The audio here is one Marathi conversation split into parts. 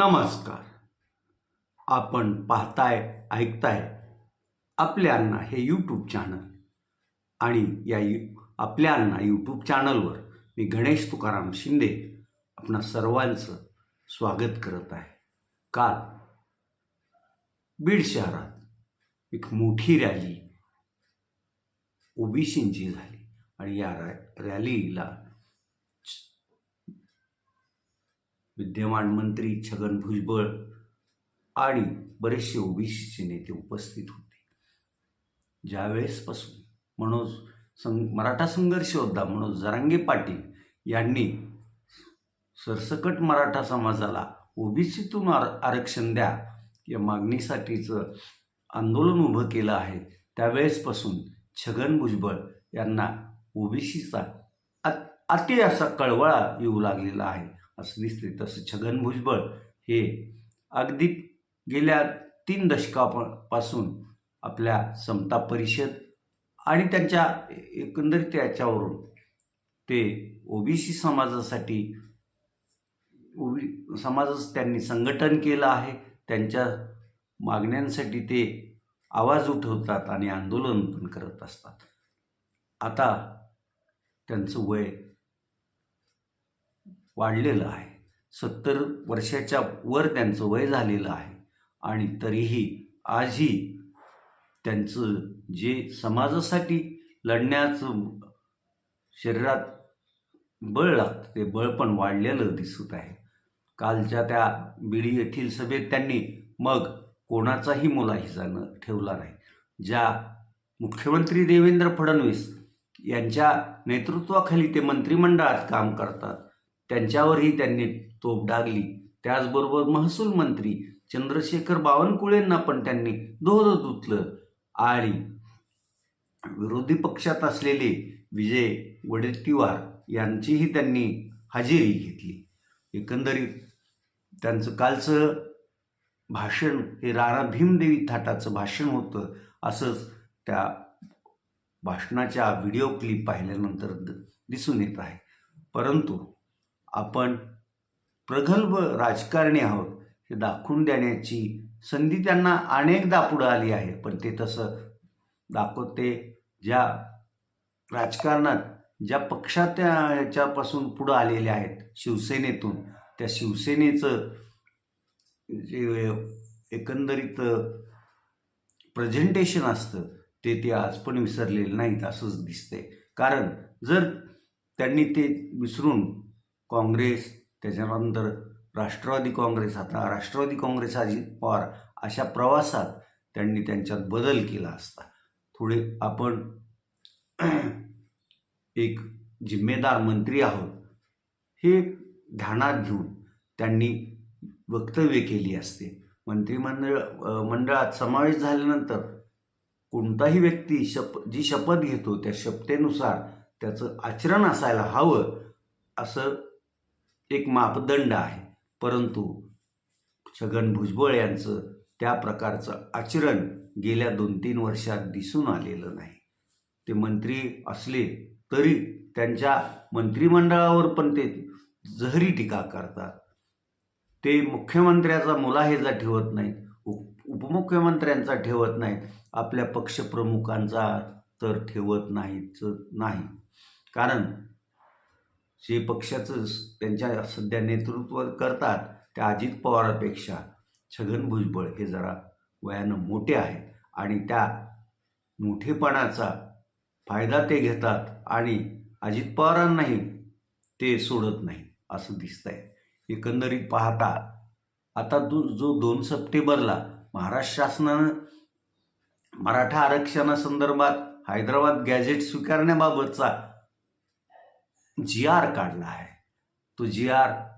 नमस्कार. आपण पाहताय ऐकताय आपल्या अण्णा हे यूट्यूब चॅनल आणि या यू आपल्या अण्णा यूट्यूब चॅनलवर मी गणेश तुकाराम शिंदे आपणा सर्वांचं स्वागत करत आहे. काल बीड शहरात एक मोठी रॅली ओबीसींची झाली आणि या रॅ रॅलीला विद्यमान मंत्री छगन भुजबळ आणि बरेचसे ओबीसीचे नेते उपस्थित होते. ज्यावेळेसपासून मनोज संग मराठा संघर्ष योद्धा मनोज जरांगे पाटील यांनी सरसकट मराठा समाजाला ओबीसीतून आर आरक्षण द्या या मागणीसाठीचं आंदोलन उभं केलं आहे. त्यावेळेसपासून छगन भुजबळ यांना ओबीसीचा अति असा कळवळा येऊ लागलेला आहे. असं दिसते तसं छगन भुजबळ हे अगदी गेल्या तीन दशकापासून आपल्या समता परिषद आणि त्यांच्या एकंदरीत याच्यावरून ते ओबीसी समाजासाठी ओबी समाजाचं त्यांनी संघटन केलं आहे. त्यांच्या मागण्यांसाठी ते आवाज उठवतात आणि आंदोलन पण करत असतात. आता त्यांचं वय वाढलेलं आहे. सत्तर वर्षाच्या वर त्यांचं वय झालेलं आहे. आणि तरीही आजही त्यांचं जे समाजासाठी लढण्याचं शरीरात बळ लागतं ते बळ पण वाढलेलं दिसत आहे. कालच्या त्या बिडी येथील सभेत त्यांनी मग कोणाचाही मुलाहिजा न ठेवला नाही. ज्या मुख्यमंत्री देवेंद्र फडणवीस यांच्या नेतृत्वाखाली ते मंत्रिमंडळात काम करतात त्यांच्यावरही त्यांनी तोप डागली. त्याचबरोबर महसूल मंत्री चंद्रशेखर बावनकुळेंना पण त्यांनी दोहद धुतलं. आणि विरोधी पक्षात असलेले विजय वडेट्टीवार यांचीही त्यांनी हजेरी घेतली. एकंदरीत त्यांचं कालचं भाषण हे राणा भीमदेवी थाटाचं भाषण होतं असंच त्या भाषणाच्या व्हिडिओ क्लिप पाहिल्यानंतर द दिसून येत आहे. परंतु आपण प्रगल्भ राजकारणी आहोत हे दाखवून देण्याची संधी त्यांना अनेकदा पुढं आली आहे. पण ते तसं दाखवते ज्या राजकारणात ज्या पक्षात ह्याच्यापासून पुढं आलेले आहेत शिवसेनेतून त्या शिवसेनेचं जे एकंदरीत प्रेझेंटेशन असतं ते ते आज पण विसरलेलं नाहीत असंच दिसते कारण जर त्यांनी ते विसरून काँग्रेस त्याच्यानंतर राष्ट्रवादी काँग्रेस. आता राष्ट्रवादी काँग्रेस अजित पवार अशा प्रवासात त्यांनी त्यांच्यात बदल केला असता. थोडे आपण एक जिम्मेदार मंत्री आहोत हे ध्यानात घेऊन त्यांनी वक्तव्य केली असते. मंत्रिमंडळ मंडळात समावेश झाल्यानंतर कोणताही व्यक्ती शप जी शपथ घेतो त्या शपथेनुसार त्याचं आचरण असायला हवं असं एक मापदंड आहे. परंतु छगन भुजबळ यांचं त्या प्रकारचं आचरण गेल्या दोन तीन वर्षात दिसून आलेलं नाही. ते मंत्री असले तरी त्यांच्या मंत्रिमंडळावर पण ते जहरी टीका करतात. ते मुख्यमंत्र्याचा मुलाहेजा ठेवत नाहीत उप उपमुख्यमंत्र्यांचा ठेवत नाहीत आपल्या पक्षप्रमुखांचा तर ठेवत नाहीच नाही. कारण जे पक्षाचं त्यांच्या सध्या नेतृत्व करतात त्या अजित पवारापेक्षा छगन भुजबळ हे जरा वयानं मोठे आहेत आणि त्या मोठेपणाचा फायदा ते घेतात आणि अजित पवारांनाही ते सोडत नाही असं दिसतंय. एकंदरीत पाहता आता दो जो दोन सप्टेंबरला महाराष्ट्र शासनानं मराठा आरक्षणासंदर्भात हैदराबाद गॅझेट स्वीकारण्याबाबतचा जी आर काढला आहे. तो जी आर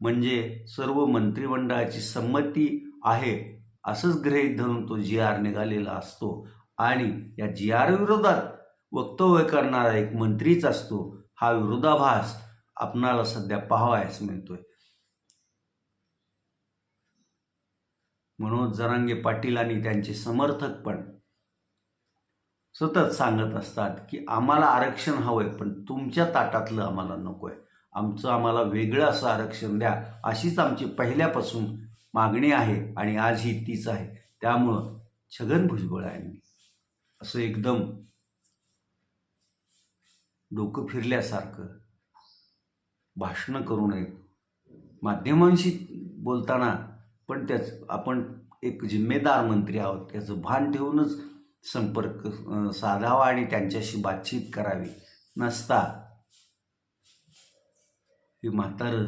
म्हणजे सर्व मंत्रिमंडळाची संमती आहे असंच गृहीत धरून तो जी आर निघालेला असतो. आणि या जी आर विरोधात वक्तव्य करणारा एक मंत्रीच असतो. हा विरोधाभास आपणाला सध्या पाहावयास मिळतोय. मनोज जरांगे पाटील आणि त्यांचे समर्थक पण सतत सांगत असतात की आम्हाला आरक्षण हवं आहे पण तुमच्या ताटातलं आम्हाला नको आहे आमचं आम्हाला वेगळं असं आरक्षण द्या अशीच आमची पहिल्यापासून मागणी आहे आणि आज ही तीच आहे. त्यामुळं छगन भुजबळ यांनी असं एकदम डोकं फिरल्यासारखं भाषणं करू नयेत. माध्यमांशी बोलताना पण त्याच आपण एक जिम्मेदार मंत्री आहोत त्याचं भान ठेवूनच संपर्क साधावा आणि त्यांच्याशी बातचीत करावी. नसता हे म्हातारं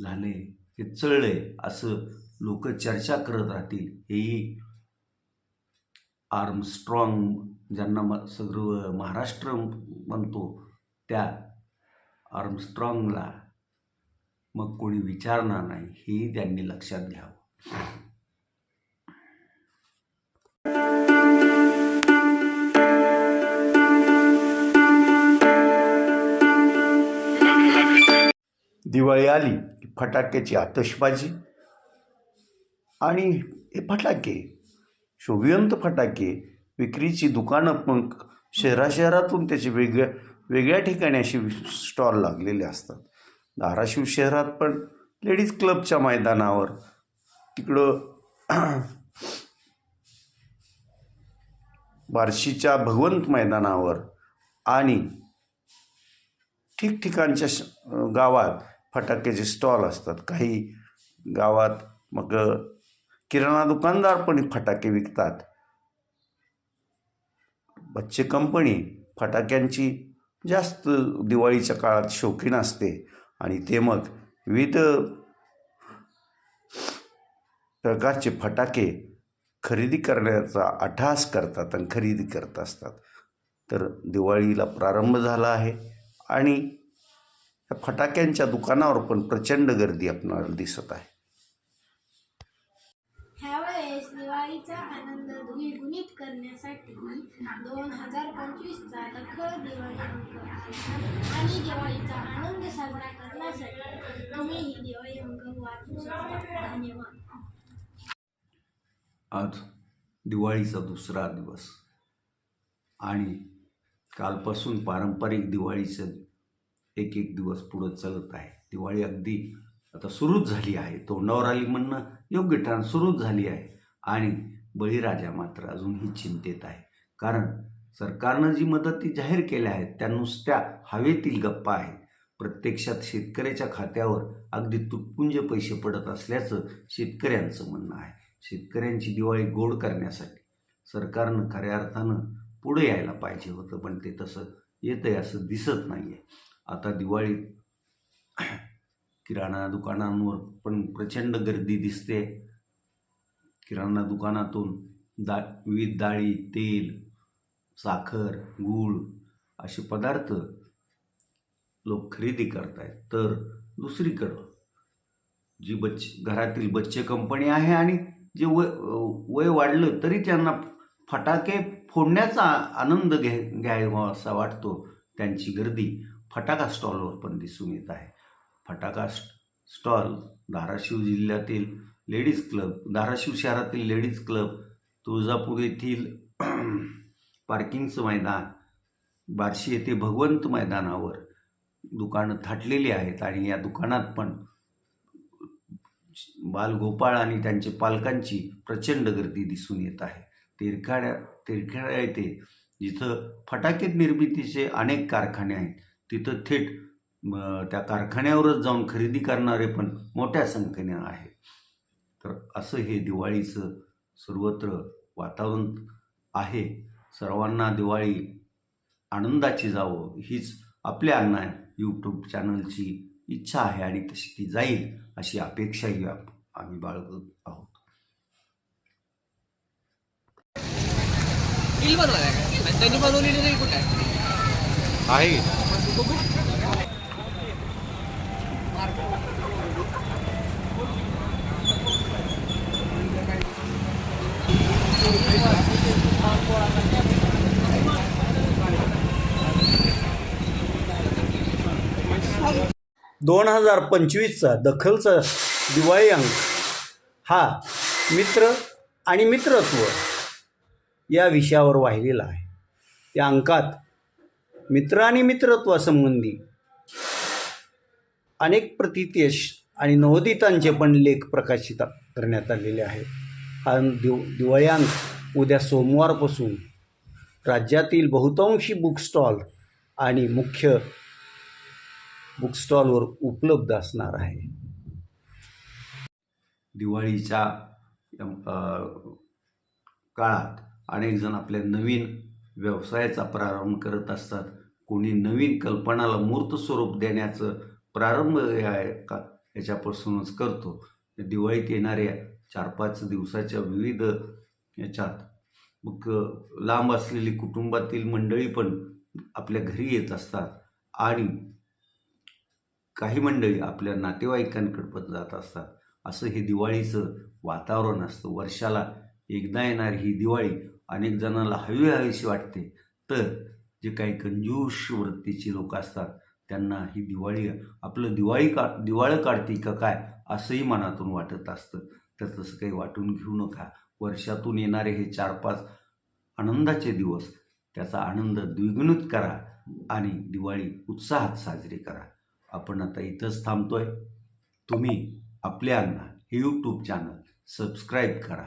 झाले हे चळले असं लोक चर्चा करत राहतील. हेही आर्मस्ट्रॉंग ज्यांना म सगळं महाराष्ट्र म्हणतो त्या आर्मस्ट्रॉंगला मग कोणी विचारणार नाही. हेही त्यांनी लक्षात घ्यावं. दिवाळी आली की फटाक्याची आतषबाजी आणि हे फटाके शोभिवंत फटाके विक्रीची दुकानं पण शहरा शहरातून त्याचे वेगळ्या वेगळ्या ठिकाणी असे स्टॉल लागलेले असतात. धाराशिव शहरात पण लेडीज क्लबच्या मैदानावर तिकडं बार्शीच्या भगवंत मैदानावर आणि ठिकठिकाणच्या श गावात फटाक्याचे स्टॉल असतात काही गावात मग किराणा दुकानदार पण फटाके विकतात. बच्चे कंपनी फटाक्यांची जास्त दिवाळीच्या काळात शौकीन असते आणि ते मग विविध प्रकारचे फटाके खरेदी करण्याचा अट्टहास करतात आणि खरेदी करत असतात. तर दिवाळीला प्रारंभ झाला आहे आणि या फटाक्यांच्या दुकानावर पण प्रचंड गर्दी आपणाला दिसत आहे. ह्यावेळेस दिवाळीचा आनंद द्विगुणित करण्यासाठी दोन हजार पंचवीसचा दखल दिवाळी अंक आणि दिवाळीचा आनंद साजरा करण्यासाठी तुम्ही दिवाळी अंक वाचू शकता. धन्यवाद. आज दिवाळीचा दुसरा दिवस. आणि कालपासून पारंपरिक दिवाळीचं एक एक दिवस पुढं चालत आहे. दिवाळी अगदी आता सुरूच झाली आहे. तोंडावर आली म्हणणं योग्य ठरण सुरूच झाली आहे. आणि बळीराजा मात्र अजूनही चिंतेत आहे. कारण सरकारनं जी मदती जाहीर केल्या आहेत त्या नुसत्या हवेतील गप्पा आहेत. प्रत्यक्षात शेतकऱ्याच्या खात्यावर अगदी तुटपुंज पैसे पडत असल्याचं शेतकऱ्यांचं म्हणणं आहे. शेतकऱ्यांची दिवाळी गोड करण्यासाठी सरकारनं खऱ्या अर्थानं पुढे यायला पाहिजे होतं पण ते तसं येतं आहे असं दिसत नाही आहे आता दिवाळीत किराणा दुकानांवर पण प्रचंड गर्दी दिसते. किराणा दुकानातून दा विविध डाळी तेल साखर गूळ असे पदार्थ लोक खरेदी करत आहेत तर दुसरीकडं जी बच्च घरातील बच्चे कंपनी आहे आणि जे वय वय वाढलं तरी त्यांना फटाके फोडण्याचा आनंद घ्या घ्यावा असा वाटतो. त्यांची गर्दी फटाका स्टॉलवर पण दिसून येत आहे. फटाका स्टॉल धाराशिव जिल्ह्यातील लेडीज क्लब धाराशिव शहरातील लेडीज क्लब तुळजापूर येथील पार्किंगचं मैदान बार्शी येथे भगवंत मैदानावर दुकानं थाटलेली आहेत आणि या दुकानात पण बालगोपाळ आणि त्यांचे पालकांची प्रचंड गर्दी दिसून येत आहे. तेरखाड्या तेरखेड्या येथे जिथं फटाके निर्मितीचे अनेक कारखाने आहेत तिथं थेट त्या कारखान्यावरच जाऊन खरेदी करणारे पण मोठ्या संख्येने आहे तर असं हे दिवाळीचं सर्वत्र वातावरण आहे. सर्वांना दिवाळी आनंदाची जावं हीच आपल्या अण्णा यूट्यूब चॅनलची इच्छा आहे आणि तशी ती जाईल अशी अपेक्षाही आप- आम्ही बाळगत आहोत. बनवायला त्यांनी बनवलेली कुठे आहे. दोन हजार पंचवीसचा दखलचा दिवाळी अंक हा मित्र आणि मित्रत्व या विषयावर वाहिलेला आहे. या अंकात मित्र आणि मित्रत्वासंबंधी. अनेक प्रतितेश आणि नवोदितांचे पण लेख प्रकाशित करण्यात आलेले आहेत. हा दिव दिवाळ्यांक उद्या सोमवारपासून राज्यातील बहुतांशी बुक स्टॉल आणि मुख्य बुकस्टॉलवर उपलब्ध असणार आहे. दिवाळीच्या काळात अनेक जण आपल्या नवीन व्यवसायाचा प्रारंभ करत असतात. कोणी नवीन कल्पनाला मूर्त स्वरूप देण्याचं प्रारंभ या का याच्यापासूनच करतो. दिवाळीत येणाऱ्या चार पाच दिवसाच्या विविध याच्यात मग लांब असलेली कुटुंबातील मंडळी पण आपल्या घरी येत असतात आणि काही मंडळी आपल्या नातेवाईकांकडे पण जात असतात. असं हे दिवाळीचं वातावरण असतं. वर्षाला एकदा येणारी ही दिवाळी अनेक जणांना हवी हवीशी वाटते. तर जे काही कंजूष वृत्तीची लोक असतात त्यांना ही दिवाळी आपलं दिवाळी का दिवाळं काढते का काय असंही मनातून वाटत असतं. तर तसं काही वाटून घेऊ नका. वर्षातून येणारे हे चार पाच आनंदाचे दिवस त्याचा आनंद द्विगुणित करा आणि दिवाळी उत्साहात साजरी करा. आपण आता इथंच थांबतोय. तुम्ही आपल्यांना हे यूट्यूब चॅनल सबस्क्राईब करा.